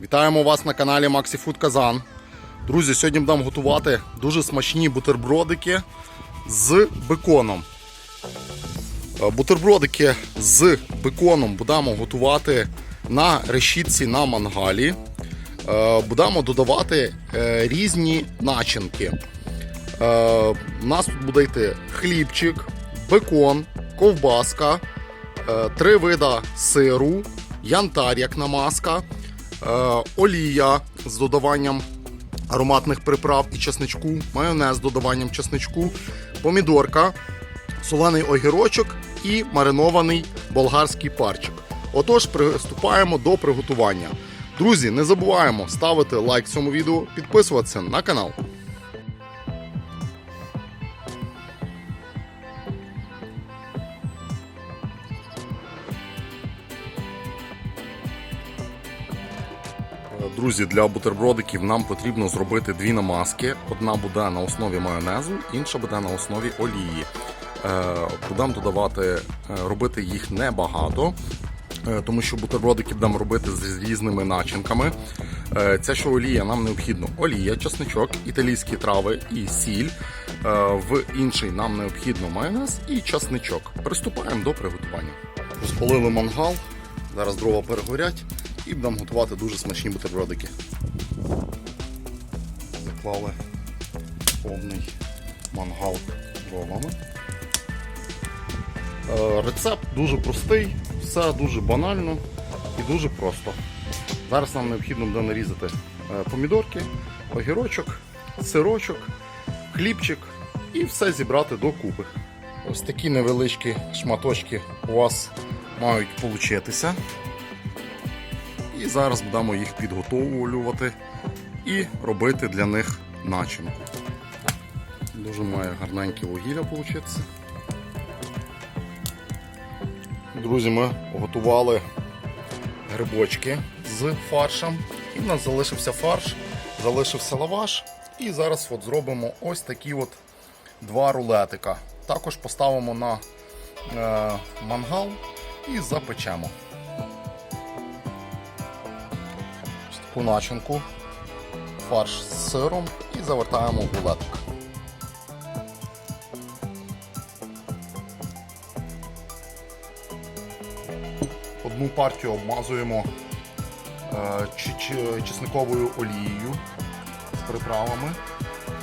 Вітаємо вас на каналі MaxiFood Казан. Друзі, сьогодні будемо готувати дуже смачні бутербродики з беконом. Е, Бутербродики з беконом будемо готувати на решітці на мангалі. Е, Будемо додавати е, різні начинки. У нас тут буде йти хлібчик, бекон, ковбаска, три вида сиру, янтар як намазка, олія з додаванням ароматних приправ і чесничку, майонез з додаванням чесничку, помідорка, солений огірочок і маринований болгарський парчик. Отож, приступаємо до приготування. Друзі, не забуваємо ставити лайк цьому відео, підписуватися на канал. Друзі, для бутербродиків нам потрібно зробити дві намазки. Одна буде на основі майонезу, інша буде на основі олії. Е, Будемо додавати, е, робити їх небагато, е, тому що бутербродики будемо робити з різними начинками. Ця що олія нам необхідно олія, чесничок, італійські трави і сіль. В інший нам необхідно майонез і чесничок. Приступаємо до приготування. Розпалили мангал, зараз дрова перегорять і будемо готувати дуже смачні бутербродики. Заклали повний мангал дровами. Е, Рецепт дуже простий, все дуже банально і дуже просто. Зараз нам необхідно буде нарізати е, помідорки, огірочок, сирочок, хлібчик і все зібрати докупи. Ось такі невеличкі шматочки у вас мають получитися. І зараз будемо їх підготовлювати і робити для них начинку. Дуже має гарненьке вугілля вийти. Друзі, ми готували грибочки з фаршем. І в нас залишився фарш, залишився лаваш. І зараз от зробимо ось такі от два рулетика. Також поставимо на е, мангал і запечемо. Таку начинку, фарш з сиром і завертаємо в рулетик. Одну партію обмазуємо е, чесниковою олією з приправами.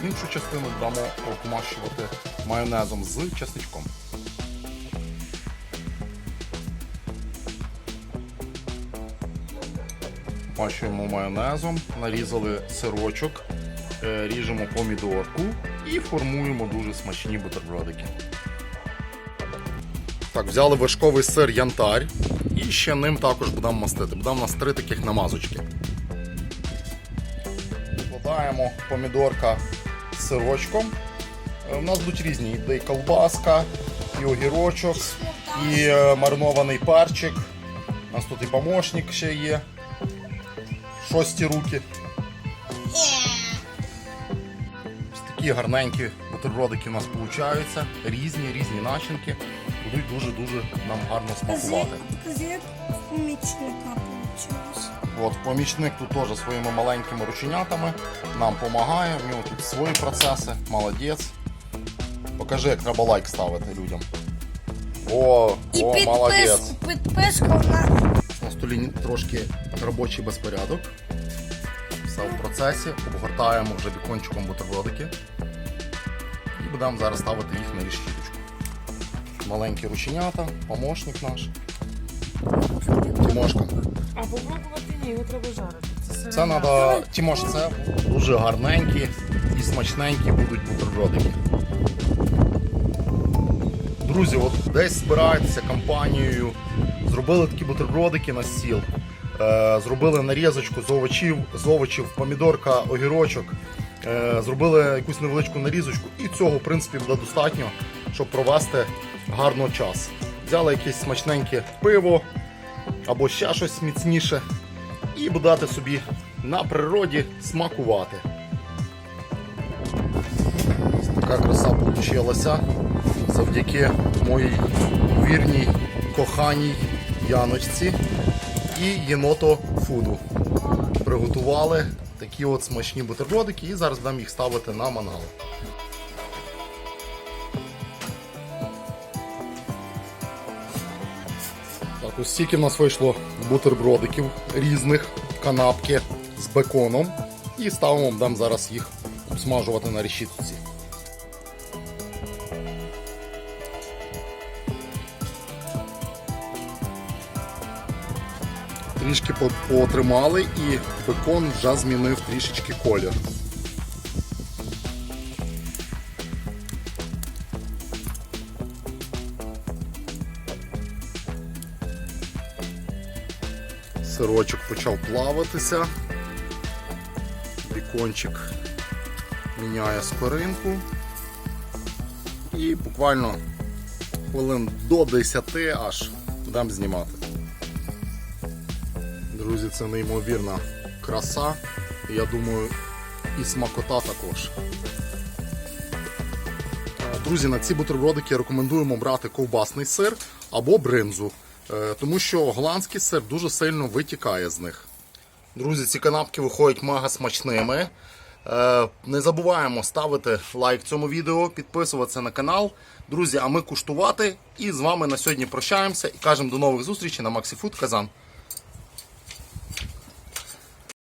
Іншу частину будемо обмащувати майонезом з чесничком. Мащуємо майонезом, нарізали сирочок, е, ріжемо помідорку і формуємо дуже смачні бутербродики. Так, взяли вершковий сир янтар і ще ним також будемо мастити. Буде у нас три таких намазочки. Викладаємо помідорка з сирочком. Е, У нас будуть різні. Йде і колбаска, і огірочок, і е, маринований перчик. У нас тут і помощник ще є. Шості руки. Ось такі гарненькі бутербродики у нас получаються. Різні, різні начинки. Будуть дуже-дуже нам гарно смакувати. Покажи, помічника получилось. От, помічник тут теж своїми маленькими рученятами нам допомагає, в нього тут свої процеси, молодець. Покажи, як треба лайк ставити людям. О, І о, підпис, молодець. підписка на На столі трошки робочий безпорядок. Все в процесі. Обгортаємо вже бікончиком бутербродики. І будемо зараз ставити їх на решіточку. Маленькі рученята, помощник наш. Тимошка. А попробувати ні, його треба жарити. Це, треба, Тимош, це дуже гарненькі і смачненькі будуть бутербродики. Друзі, от десь збираєтеся компанією, зробили такі бутербродики на стіл, зробили нарізочку з овочів, з овочів, помідорка, огірочок, е, зробили якусь невеличку нарізочку, і цього, в принципі, буде достатньо, щоб провести гарно час. Взяли якесь смачненьке пиво або ще щось міцніше і будете собі на природі смакувати. Така краса вийшла завдяки моїй вірній коханій Яночці і єното фуду. приготували такі от смачні бутербродики і зараз будемо їх ставити на мангал. Так, ось стільки в нас вийшло бутербродиків різних, канапки з беконом. І ставимо, будемо зараз їх обсмажувати на решітці. Трішки по- потримали і бекон вже змінив трішечки колір. Сирочок почав плаватися. Бікончик міняє скоринку. І буквально хвилин до 10 аж будемо знімати. Друзі, це неймовірна краса. Я думаю, і смакота також. Е, Друзі, на ці бутербродики рекомендуємо брати ковбасний сир або бринзу, е, тому що голландський сир дуже сильно витікає з них. Друзі, ці канапки виходять мега смачними. Е, Не забуваємо ставити лайк цьому відео, підписуватися на канал. Друзі, а ми куштувати. І з вами на сьогодні прощаємося і кажемо до нових зустрічей на Maxi Food Казан.